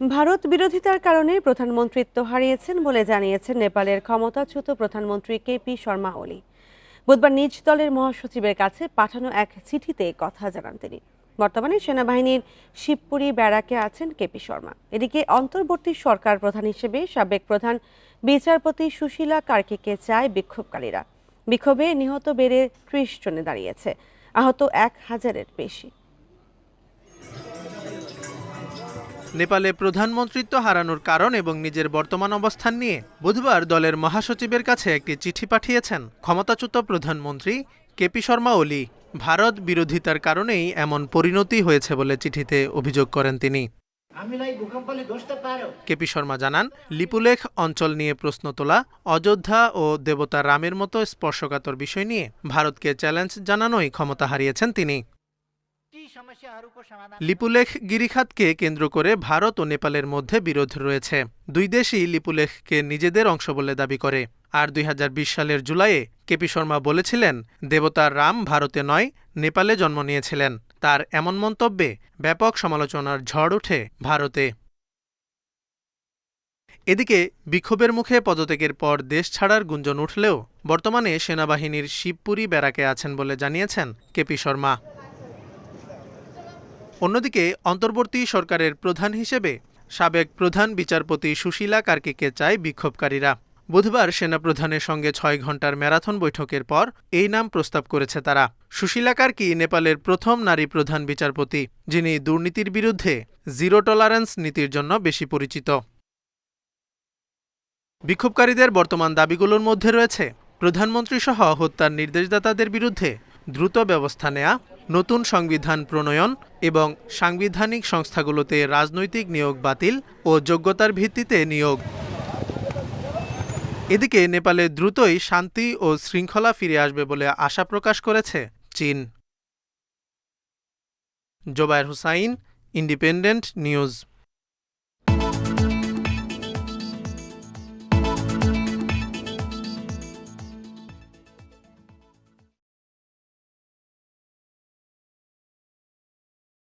ভারত বিরোধিতার কারণে প্রধানমন্ত্রিত্ব হারিয়েছেন বলে জানিয়েছেন নেপালের ক্ষমতাচ্যুত প্রধানমন্ত্রী কেপি শর্মা ওলি। বুধবার নিজ দলের মহাসচিবের কাছে পাঠানো এক চিঠিতে কথা জানান তিনি। বর্তমানে সেনাবাহিনীর শিবপুরী ব্যারাকে আছেন কেপি শর্মা। এদিকে অন্তর্বর্তী সরকার প্রধান হিসেবে সাবেক প্রধান বিচারপতি সুশীলা কার্কিকে চায় বিক্ষোভকারীরা। বিক্ষোভে নিহত বেড়ে ত্রিশ জনে দাঁড়িয়েছে। আহত এক হাজারের বেশি। নেপালে প্রধানমন্ত্রীত্ব হারানোর কারণ এবং নিজের বর্তমান অবস্থান নিয়ে বুধবার দলের মহাসচিবের কাছে একটি চিঠি পাঠিয়েছেন ক্ষমতাচ্যুত প্রধানমন্ত্রী কেপি শর্মা ওলি ভারত বিরোধিতার কারণেই এমন পরিণতি হয়েছে বলে চিঠিতে অভিযোগ করেন তিনি। কেপি শর্মা জানান লিপুলেখ অঞ্চল নিয়ে প্রশ্ন তোলা অযোধ্যা ও দেবতা রামের মতো স্পর্শকাতর বিষয় নিয়ে ভারতকে চ্যালেঞ্জ জানানোই ক্ষমতা হারিয়েছেন তিনি। লিপুলেখ গিরিখাতকে কেন্দ্র করে ভারত ও নেপালের মধ্যে বিরোধ রয়েছে। দুই দেশই লিপুলেখকে নিজেদের অংশ বলে দাবি করে। আর দুই হাজার বিশ সালের জুলাইয়ে কেপি শর্মা বলেছিলেন দেবতার রাম ভারতে নয়, নেপালে জন্ম নিয়েছিলেন। তার এমন মন্তব্যে ব্যাপক সমালোচনার ঝড় ওঠে ভারতে। এদিকে বিক্ষোভের মুখে পদত্যাগের পর দেশ ছাড়ার গুঞ্জন উঠলেও বর্তমানে সেনাবাহিনীর শিবপুরী ব্যারাকে আছেন বলে জানিয়েছেন কেপি শর্মা। অন্যদিকে অন্তর্বর্তী সরকারের প্রধান হিসেবে সাবেক প্রধান বিচারপতি সুশীলা কার্কিকে চায় বিক্ষোভকারীরা। বুধবার সেনাপ্রধানের সঙ্গে ছয় ঘণ্টার ম্যারাথন বৈঠকের পর এই নাম প্রস্তাব করেছে তারা। সুশীলা কার্কি নেপালের প্রথম নারী প্রধান বিচারপতি, যিনি দুর্নীতির বিরুদ্ধে জিরো টলারেন্স নীতির জন্য বেশি পরিচিত। বিক্ষোভকারীদের বর্তমান দাবিগুলোর মধ্যে রয়েছে প্রধানমন্ত্রী সহ হত্যার নির্দেশদাতাদের বিরুদ্ধে দ্রুত ব্যবস্থা নেয়া নতুন সংবিধান প্রণয়ন এবং সাংবিধানিক সংস্থাগুলোতে রাজনৈতিক নিয়োগ বাতিল ও যোগ্যতার ভিত্তিতে নিয়োগ। এদিকে নেপালে দ্রুতই শান্তি ও শৃঙ্খলা ফিরে আসবে বলে আশা প্রকাশ করেছে চীন। Zobayer Hussain, Independent News.